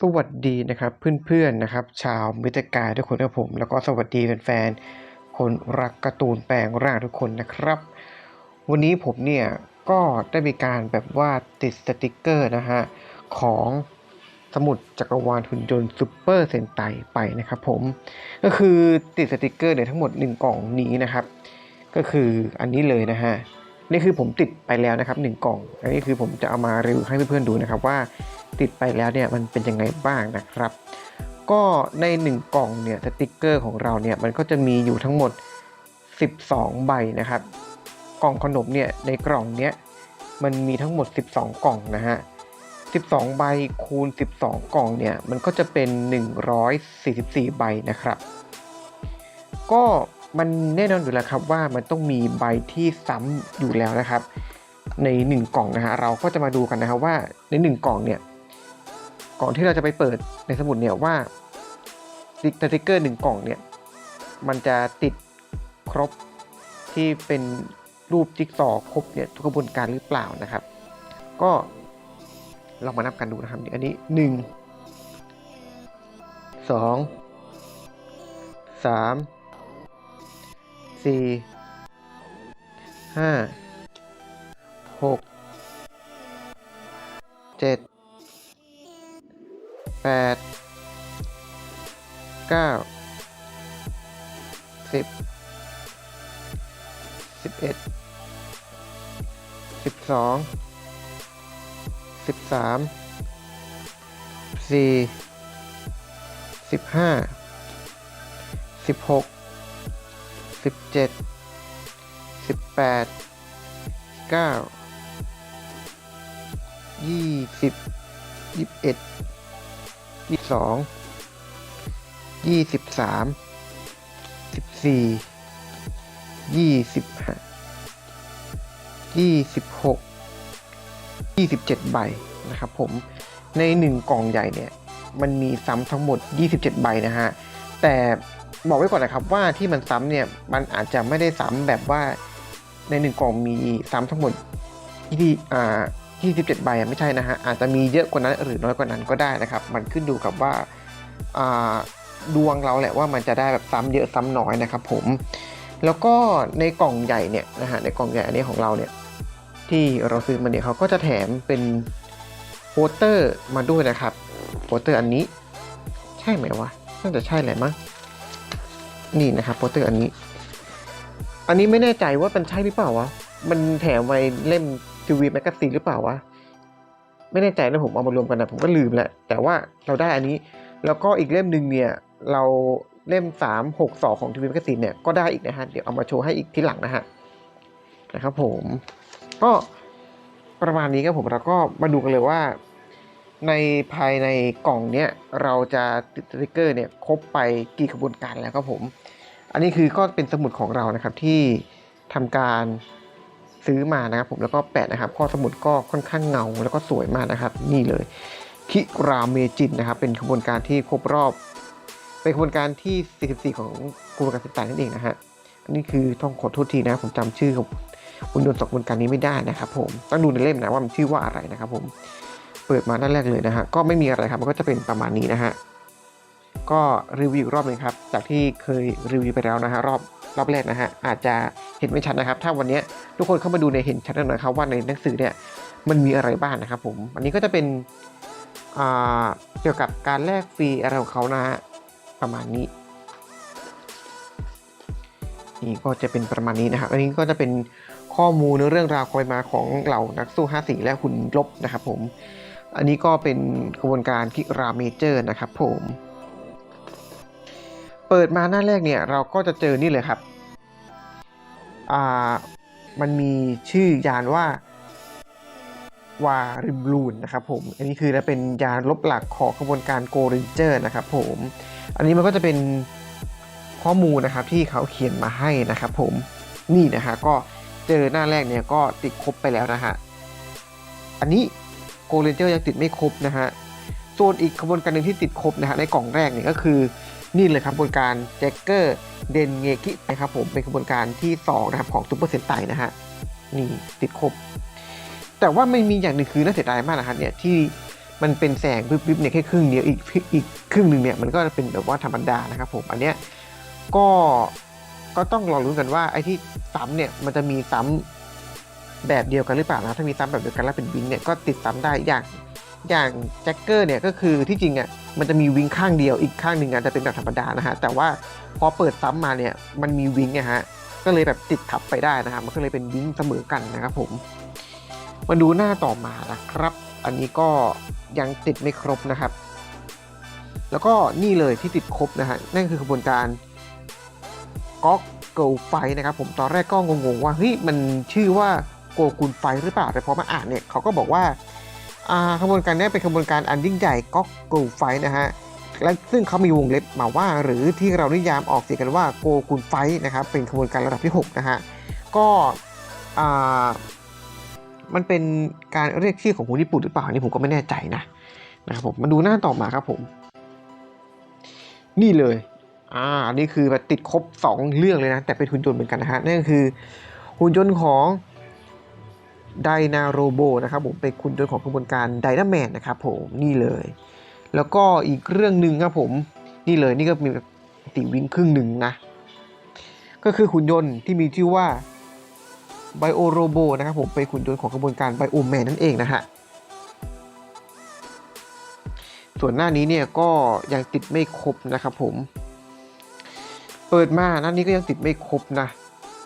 สวัสดีนะครับเพื่อนๆนะครับ ชาวมิตรกายทุกคนครับผม แล้วก็สวัสดีแฟนๆคนรักการ์ตูนแปลงร่างทุกคนนะครับ วันนี้ผมเนี่ยก็ได้มีการแบบว่าติดสติกเกอร์นะฮะของสมุดจักรวาลหุ่นยนต์ซูเปอร์เซนไตไปนะครับผม ก็คือติดสติกเกอร์เนี่ยทั้งหมด 1 กล่องนี้นะครับ ก็คืออันนี้เลยนะฮะนี่คือผมติดไปแล้วนะครับหนึ่งกล่อง อันนี้คือผมจะเอามารีวิวให้เพื่อนๆดูนะครับว่า ติดไปแล้วเนี่ยมันเป็นยังไงบ้างนะครับ ก็ใน 1 กล่องเนี่ยสติกเกอร์ของเราเนี่ยมันก็จะมีอยู่ทั้งหมด 12 ใบนะครับ กล่องขนมเนี่ยในกล่องเนี้ยมันมีทั้งหมด 12 กล่องนะฮะ 12 ใบคูณ 12 กล่องเนี่ยมันก็จะเป็น 144 ใบนะครับ ก็มันแน่นอนอยู่แล้วครับว่ามันต้องมีใบที่ซ้ำอยู่แล้วนะครับ ใน 1 กล่องนะฮะเราก็จะมาดูกันนะครับว่าใน 1 กล่องเนี่ย ก่อนที่เราจะไปเปิดในสมุดเนี่ยว่าสติกเกอร์หนึ่งกล่องเนี่ย มันจะติดครบที่เป็นรูปจิ๊กซอครบเนี่ยทุกกระบวนการหรือเปล่านะครับ ก็ลองมานับกันดูนะครับ อันนี้หนึ่งสองสามสี่ห้าหกเจ็ด แปดเก้าสิบสิบเอ็ดสิบสองสิบสามสี่สิบห้าสิบหกสิบเจ็ดสิบแปดเก้ายี่สิบยี่สิบเอ็ด ยี่สองยี่สิบสามสิบสี่ยี่สิบห้ายี่สิบหกยี่สิบเจ็ดใบนะครับผมในหนึ่งกล่องใหญ่เนี่ย มันมีซ้ำทั้งหมด 27 ใบนะฮะ แต่บอกไว้ก่อนนะครับว่าที่มันซ้ำเนี่ย มันอาจจะไม่ได้ซ้ำแบบว่าในหนึ่งกล่องมีซ้ำทั้งหมดที่อ่า 27ใบไม่ใช่นะฮะอาจจะมีเยอะกว่านั้นหรือน้อยกว่านั้นก็ได้นะครับ มันขึ้นดูกับว่าดวงเราแหละว่ามันจะได้แบบซ้ำเยอะซ้ำน้อยนะครับ ผมแล้วก็ในกล่องใหญ่เนี่ยนะฮะในกล่องใหญ่อันนี้ของเราเนี่ยที่เราซื้อมาเนี่ยเขาก็จะแถมเป็นโปสเตอร์มาด้วยนะครับโปสเตอร์อันนี้ ใช่ไหมวะน่าจะใช่แหละมั้งนี่นะครับโปสเตอร์อันนี้ อันนี้ไม่แน่ใจว่ามันใช่หรือเปล่าวะมันแถมไว้เล่ม ทีวีแมกกาซีนหรือเปล่าวะ ไม่แน่ใจแล้วผมเอามารวมกันนะผมก็ลืมแหละ แต่ว่าเราได้อันนี้ แล้วก็อีกเล่มหนึ่งเนี่ย เราเล่มสามหกสองของทีวีแมกกาซีนเนี่ย ก็ได้อีกนะฮะ เดี๋ยวเอามาโชว์ให้อีกทีหลังนะฮะ นะครับผม ก็ประมาณนี้ครับผมเราก็มาดูกันเลยว่า ในภายในกล่องเนี้ยเราจะติดสติกเกอร์เนี่ยครบไปกี่ขบวนการแล้วครับผม อันนี้คือก็เป็นสมุดของเรานะครับที่ทำการ ซื้อมานะครับผมแล้วก็แปะนะครับข้อสมุดก็ค่อนข้างเงาแล้วก็สวยมากนะครับ นี่เลยคิราเมจินนะครับ เป็นขบวนการที่ครบรอบ เป็นขบวนการที่ 44 ของกระบวนการสิบแปดนั่นเองนะฮะอันนี้คือต้องขอโทษทีนะผมจำชื่อของหุ่นยนต์สองขบวนการนี้ไม่ได้นะครับ ผมต้องดูในเล่มนะว่ามันชื่อว่าอะไรนะครับ ผมเปิดมาด้านแรกเลยนะฮะก็ไม่มีอะไรครับมันก็จะเป็นประมาณนี้นะฮะก็รีวิวอีกรอบหนึงครับ จากที่เคยรีวิวไปแล้วนะฮะรอบ รอบแรกนะฮะอาจจะเห็นไม่ชัดนะครับ ถ้าวันนี้ทุกคนเข้ามาดูในเห็นชัดแน่นอนครับว่าในหนังสือเนี่ยมันมีอะไรบ้างนะครับผมอันนี้ก็จะเป็นเกี่ยวกับการแลกฟรีอะไรของเขานะฮะประมาณนี้นี่ก็จะเป็นประมาณนี้นะครับอันนี้ก็จะเป็นข้อมูลเรื่องราวความเป็นมาของเหล่านักสู้5สีและหุ่นลบนะครับผม อันนี้ก็เป็นกระบวนการคิราเมเจอร์นะครับผม ปิดมาหน้าแรกเนี่ยเราก็จะเจอนี่เลยครับ อ่า มันมีชื่อยานว่าวาริมลูนนะครับผม อันนี้คือจะเป็นยานลบหลักของกระบวนการโกริเจอร์นะครับผม อันนี้มันก็จะเป็นข้อมูลนะครับที่เขาเขียนมาให้นะครับผม นี่นะฮะก็เจอหน้าแรกเนี่ยก็ติดครบไปแล้วนะฮะ อันนี้โกลเ a นเจอร์ยังติดไม่ครบนะฮะ ส่วนอีกขบวนการหนึ่งที่ติดครบนะฮะในกล่องแรกเนี่ยก็คือ นี่เลยครับขบวนการแจ็คเกอร์เดนเงคินะครับผมเป็นขบวนการที่2นะครับของซูเปอร์เซนไตนะฮะนี่ติดครบ แต่ว่าไม่มีอย่างหนึ่งคือน่าเสียดายมากนะครับเนี่ยที่มันเป็นแสงวิบๆเนี่ยแค่ครึ่งเดียวอีกอีกครึ่งหนึ่งเนี่ยมันก็เป็นแบบว่าธรรมดานะครับผมอันเนี้ยก็ก็ต้องรอรุ้กันว่าไอ้ที่ซ้ำเนี่ยมันจะมีซ้ำแบบเดียวกันหรือเปล่านะถ้ามีซ้ำแบบเดียวกันแล้วเป็นวิงเนี่ยก็ติดซ้ำได้อย่าง อย่างแจ็คเกอร์เนี่ยก็คือที่จริงอะมันจะมีวิงข้างเดียวอีกข้างหนึ่งอะจะเป็นแบบธรรมดานะฮะแต่ว่าพอเปิดซ้ำมาเนี่ยมันมีวิงนี่ยฮะก็เลยแบบติดทับไปได้นะครับมันก็เลยเป็นวิงเสมอกันนะครับผมมาดูหน้าต่อมานะครับ อันนี้ก็ยังติดไม่ครบนะครับ แล้วก็นี่เลยที่ติดครบนะฮะนั่นคือขบวนการก๊อกเกิลไฟนะครับผมตอนแรกก็งงๆว่าเฮ้ยมันชื่อว่าโกกุลไฟหรือเปล่าแต่พอมาอ่านเนี่ยเขาก็บอกว่า ขบวนการนี้เป็นขบวนการอันยิ่งใหญ่ก๊อกกิลไฟนะฮะและซึ่งเขามีวงเล็บมาว่า หรือที่เรานิยามออกเสียงกันว่าโกกุลไฟนะครับเป็นขบวนการระดับที่6นะฮะก็อ่ามันเป็นการเรียกชื่อของคนญี่ปุ่นหรือเปล่านี่ผมก็ไม่แน่ใจนะนะครับผมมาดูหน้าต่อมาครับผม นี่เลยอ่านนี้คือแบบติดครบ 2 เรื่องเลยนะ แต่เป็นหุ่นยนต์เหมือนกันนะฮะนั่นก็คือหุ่นยนต์ของ ไดนาโรโบนะครับผมเป็นหุ่นยนต์ของกระบวนการไดนาแมนนะครับผมนี่เลย แล้วก็อีกเรื่องหนึ่งครับผมนี่เลยนี่ก็มีติวิงครึ่งหนึ่งนะ ก็คือหุ่นยนต์ที่มีชื่อว่าไบโอโรโบนะครับผมเป็นหุ่นยนต์ของกระบวนการไบโอแมนนั่นเองนะฮะส่วนหน้านี้เนี่ยก็ยังติดไม่ครบนะครับผม เปิดมาหน้านี้ก็ยังติดไม่ครบนะ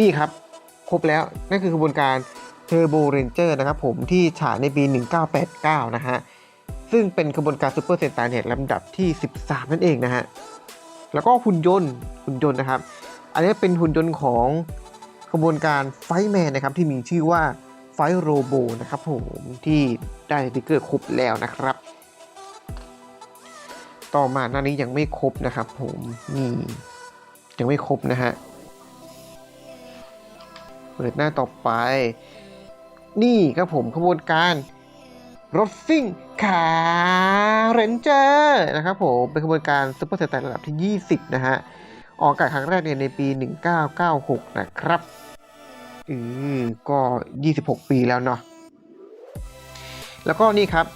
นี่ครับครบแล้วนั่นคือกระบวนการ Turbo Ranger นะครับผมที่ฉายในปี 1989 นะฮะ ซึ่งเป็นกระบวนการซูเปอร์เซนตเนี่ยลำดับที่ 13 นั่นเองนะฮะ แล้วก็หุ่นยนต์หุ่นยนต์นะครับ อันนี้เป็นหุ่นยนต์ของกระบวนการไฟแมนนะครับที่มีชื่อว่าไฟโรโบนะครับผมที่ได้สติกเกอร์ครบแล้วนะครับ ต่อมาหน้านี้ยังไม่ครบนะครับผมนี่ยังไม่ครบนะฮะเปิดหน้าต่อไป นี่ครับผมขบวนการรถซิ่งขาเรนเจอร์นะครับผมเป็นขบวนการซุปเปอร์สแตนระดับที่ 20 นะฮะ ออกอากาศครั้งแรกเนี่ยในปี 1996 นะครับ อือก็ 26 ปีแล้วเนาะแล้วก็นี่ครับ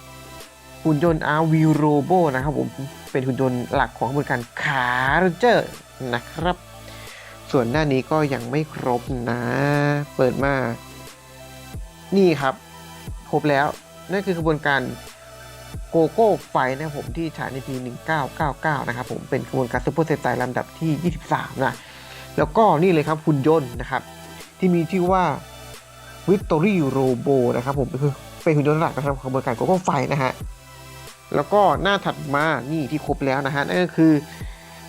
หุ่นยนต์ RV Robo นะครับผมเป็นหุ่นยนต์หลักของขบวนการขาเรนเจอร์นะครับ ส่วนหน้านี้ก็ยังไม่ครบนะ เปิดมา นี่ครับครบแล้วนั่นคือขบวนการโกโก้ไฟนะผมที่ฉายในปี 1999 นะครับผมเป็นขบวนการซูเปอร์เซนไตลำดับที่ 23 นะ แล้วก็นี่เลยครับหุ่นยนต์นะครับ ที่มีชื่อว่า Victory Robo นะครับผมคือเป็นหุ่นยนต์หลักนะครับของขบวนการโกโก้ไฟนะฮะแล้วก็หน้าถัดมานี่ที่ครบแล้วนะฮะนั่นก็คือ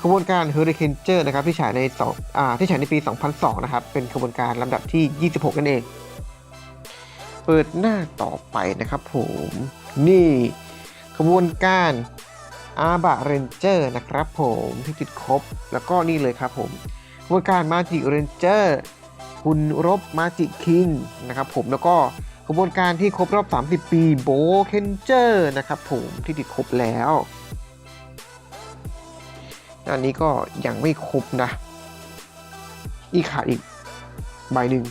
ขบวนการ Hurricane g e r นะครับที่ฉายในสองอ่าที่ฉายในปี 2002 นะครับเป็นขบวนการลำดับที่ 26 นั่นเอง เปิดหน้าต่อไปนะครับผม นี่ขบวนการอาบะเรนเจอร์นะครับผมที่ติดครบ แล้วก็นี่เลยครับผมขบวนการมาจิเรนเจอร์คุณรบมาจิคิงนะครับผมแล้วก็ขบวนการที่ครบรอบ 30 ปีโบเคนเจอร์นะครับผมที่ติดครบแล้วอันนี้ก็ยังไม่ครบนะ อีกขาดอีกใบหนึ่ง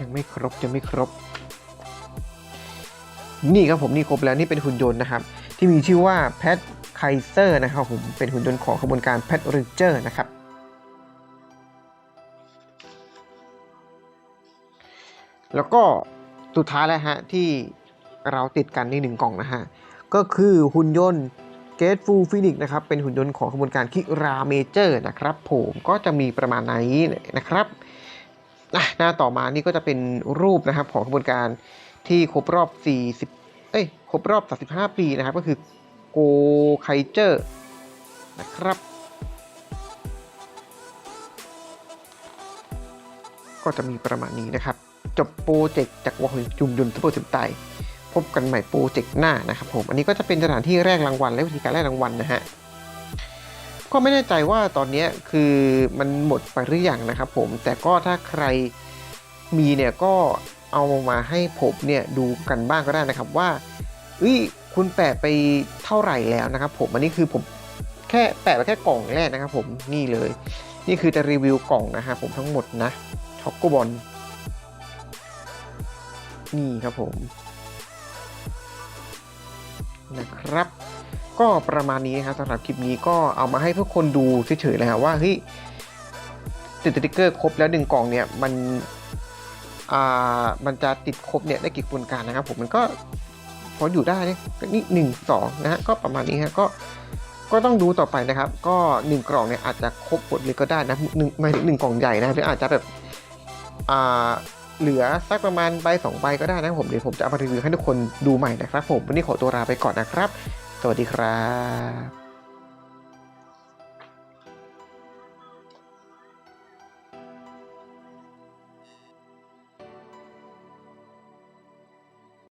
ยังไม่ครบยังไม่ครบ นี่ครับผมนี่ครบแล้วนี่เป็นหุ่นยนต์นะครับ ที่มีชื่อว่าแพทไคเซอร์นะครับผมเป็นหุ่นยนต์ของขบวนการแพทริเจอร์นะครับแล้วก็สุดท้ายแล้วฮะที่เราติดกันในหนึ่งกล่องนะฮะก็คือหุ่นยนต์เกตฟูฟินิกนะครับเป็นหุ่นยนต์ของขบวนการคิราเมเจอร์นะครับผมก็จะมีประมาณนี้นะครับ อะหน้าต่อมานี่ก็จะเป็นรูปนะครับของขบวนการที่ครบรอบ 40 เอ้ยครบรอบ 35 ปีนะครับ ก็คือโกไคเจอร์นะครับ ก็จะมีประมาณนี้นะครับ จบโปรเจกต์จากวงจุมยนต์ซุปร์สิบไตพบกันใหม่โปรเจกต์หน้านะครับผม อันนี้ก็จะเป็นสถานที่แรกรางวัลและวิธีการแรกรางวัลนะฮะ ก็ไม่แน่ใจว่าตอนนี้คือมันหมดไปหรือยังนะครับผมแต่ก็ถ้าใครมีเนี่ยก็เอามาให้ผมเนี่ยดูกันบ้างก็ได้นะครับว่าเอ้ยคุณแปะไปเท่าไหร่แล้วนะครับ ผมอันนี้คือผมแค่แปะไปแค่กล่องแรกนะครับ ผมนี่เลย นี่คือจะรีวิวกล่องนะฮะผมทั้งหมดนะช็อกโกบอลนี่ครับผมนะครับ ก็ประมาณนี้นะครับสำหรับคลิปนี้ก็เอามาให้ทุกคนดูเฉยๆเลยครับว่าเฮ้ยติดสติ๊กเกอร์ครบแล้วหนึ่งกล่องเนี่ยมันอ่ามันจะติดครบเนี่ยได้กี่กระบวนการนะครับ ผมมันก็พออยู่ได้เนี่ยนี่หนึ่งสองนะฮะก็ประมาณนี้ฮะก็ก็ต้องดูต่อไปนะครับ ก็หนึ่งกล่องเนี่ยอาจจะครบหมดเลยก็ได้นะหนึ่งหมาหนึ่งกล่องใหญ่นะหรืออาจจะแบบอ่าเหลือสักประมาณใบสองใบก็ได้นะผมเดี๋ยวผมจะเอามารีวิวให้ทุกคนดูใหม่นะครับผมวันนี้ขอตัวลาไปก่อนนะครับ สวัสดีครับ